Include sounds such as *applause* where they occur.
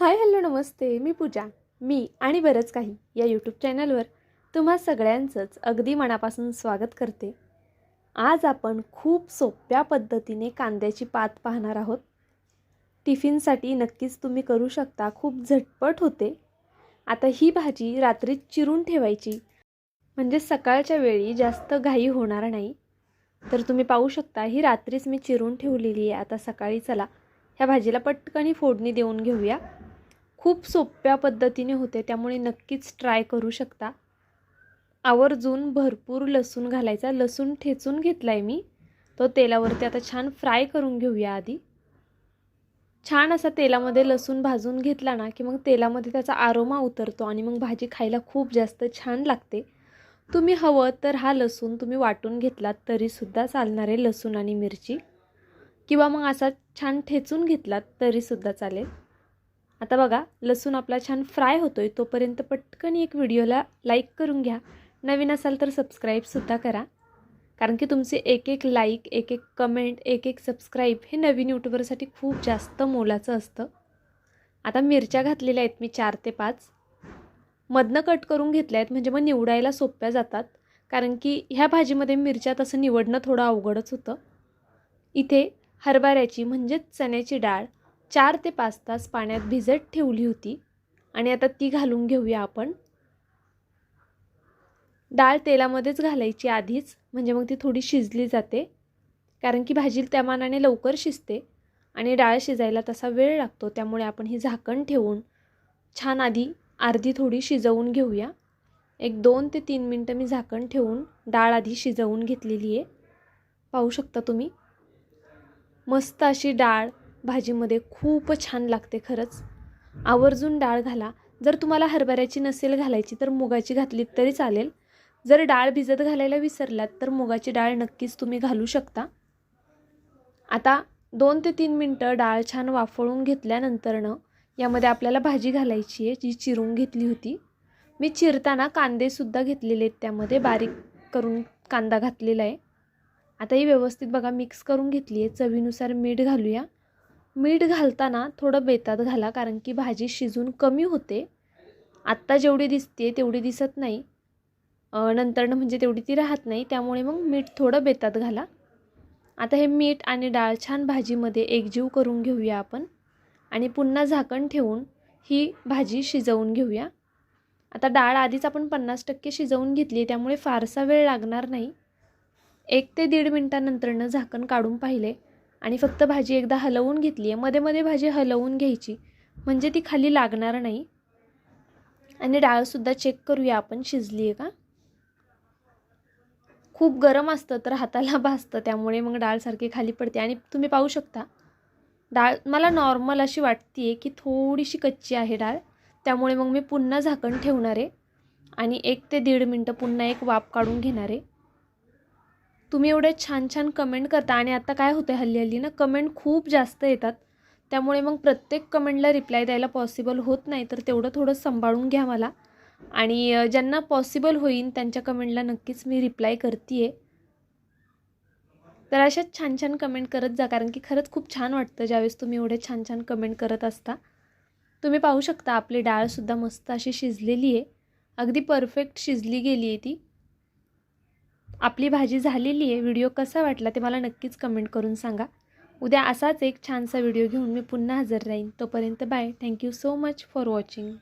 Hi hello नमस्ते. मी पूजा. मी आणि बरंच काही या यूट्यूब चॅनलवर तुम्हा सगळ्यांचंच अगदी मनापासून स्वागत करते. आज आपण खूप सोप्या पद्धतीने कांद्याची पात पाहणार आहोत. टिफिनसाठी नक्कीच तुम्ही करू शकता. खूप झटपट होते. आता ही भाजी रात्रीत चिरून ठेवायची. म्हणजे सकाळच्या वेळी जास्त घाई होणार नाही. तर तुम्ही पाहू शकता ही रात्रीच मी चिरून ठेवलेली आहे. आता सकाळी चला ह्या भाजीला पटकनी फोडणी देऊन घेऊया. खूप सोप्या पद्धतीने होते त्यामुळे नक्कीच ट्राय करू शकता. आवर्जून भरपूर लसूण घालायचा. लसूण ठेचून घेतला आहे मी. तो तेलावरती आता छान फ्राय करून घेऊया आधी. छान असा तेलामध्ये लसूण भाजून घेतला ना की मग तेलामध्ये त्याचा आरोमा उतरतो आणि मग भाजी खायला खूप जास्त छान लागते. तुम्ही हवं तर हा लसूण तुम्ही वाटून घेतलात तरीसुद्धा चालणार आहे लसूण आणि मिरची. किंवा मग असा छान ठेचून घेतलात तरीसुद्धा चालेल. आता बघा लसूण आपला छान फ्राय होतो आहे तोपर्यंत पटकन एक व्हिडिओला लाईक करून घ्या. नवीन असाल तर सबस्क्राईबसुद्धा करा. कारण की तुमचे एक एक लाईक एक एक कमेंट एक एक सबस्क्राईब हे नवीन यूट्यूबरसाठी खूप जास्त मोलाचं असतं. आता मिरच्या घातलेल्या आहेत मी चार ते पाच. मधनं कट करून घेतल्या आहेत म्हणजे मग निवडायला सोप्या जातात. कारण की ह्या भाजीमध्ये मिरच्या तसं निवडणं थोडं अवघडच होतं. इथे हरभऱ्याची म्हणजेच चण्याची डाळ चार ते पाच तास पाण्यात भिजत ठेवली होती. आणि आता ती घालून घेऊया आपण. डाळ तेलामध्येच घालायची आधीच म्हणजे मग ती थोडी शिजली जाते. कारण की भाजी त्या मानाने लवकर शिजते आणि डाळ शिजायला तसा वेळ लागतो त्यामुळे आपण ही झाकण ठेवून छान आधी अर्धी थोडी शिजवून घेऊया. एक दोन ते तीन मिनटं मी झाकण ठेवून डाळ आधी शिजवून घेतलेली आहे. पाहू शकता तुम्ही? मस्त अशी डाळ भाजीमध्ये खूप छान लागते खरंच. आवर्जून डाळ घाला. जर तुम्हाला हरभऱ्याची नसेल घालायची तर मुगाची घातलीत तरी चालेल. जर डाळ भिजत घालायला विसरलात तर मुगाची डाळ नक्कीच तुम्ही घालू शकता. आता दोन ते तीन मिनटं डाळ छान वाफळून घेतल्यानंतरनं यामध्ये आपल्याला भाजी घालायची आहे जी चिरून घेतली होती. मी चिरताना कांदेसुद्धा घेतलेले आहेत त्यामध्ये बारीक करून कांदा घातलेला आहे. आता ही व्यवस्थित बघा मिक्स करून घेतली आहे. चवीनुसार मीठ घालूया. मीठ घालताना थोडं बेतात घाला कारण की भाजी शिजून कमी होते. आत्ता जेवढी दिसते तेवढी दिसत नाही. नंतरनं म्हणजे तेवढी ती राहत नाही त्यामुळे मग मीठ थोडं बेतात घाला. आता हे मीठ आणि डाळ छान भाजीमध्ये एकजीव करून घेऊया आपण. आणि पुन्हा झाकण ठेवून ही भाजी शिजवून घेऊया. आता डाळ आधीच आपण पन्नास टक्के शिजवून घेतली आहे त्यामुळे फारसा वेळ लागणार नाही. एक ते दीड मिनटानंतरनं झाकण काढून पाहिले. आणि फक्त भाजी एकदा हलवून घेतली आहे मध्ये मध्ये भाजी हलवून घ्यायची. म्हणजे ती खाली लागणार नाही. आणि डाळसुद्धा चेक करूया आपण शिजली आहे का? खूप गरम असतं तर हाताला *laughs* भाजतं त्यामुळे मग डाळसारखी खाली पडते. आणि तुम्ही पाहू शकता डाळ मला नॉर्मल अशी वाटते आहे की थोडीशी कच्ची आहे डाळ. त्यामुळे मग मी पुन्हा झाकण ठेवणार आहे आणि एक ते दीड मिनटं पुन्हा एक वाफ काढून घेणार. आहे तुम्ही एवढे छान छान कमेंट करता आणि आता काय होतं हल्ली हल्ली ना कमेंट खूप जास्त येतात. त्यामुळे मग प्रत्येक कमेंटला रिप्लाय द्यायला पॉसिबल होत नाही तर तेवढं थोडं सांभाळून घ्या मला. आणि ज्यांना पॉसिबल होईल त्यांच्या कमेंटला नक्कीच मी रिप्लाय करते आहे तर अशाच छान छान कमेंट करत जा कारण की खरंच खूप छान वाटतं ज्यावेळेस तुम्ही एवढे छान छान कमेंट करत असता. तुम्ही पाहू शकता आपली डाळसुद्धा मस्त अशी शिजलेली आहे. अगदी परफेक्ट शिजली गेली आहे ती. आपली भाजी झालेली आहे व्हिडिओ कसा वाटला ते मला नक्कीच कमेंट करून सांगा. उद्या असाच एक छानसा व्हिडिओ घेऊन मी पुन्हा हजर राहीन. तोपर्यंत bye. Thank you so much for watching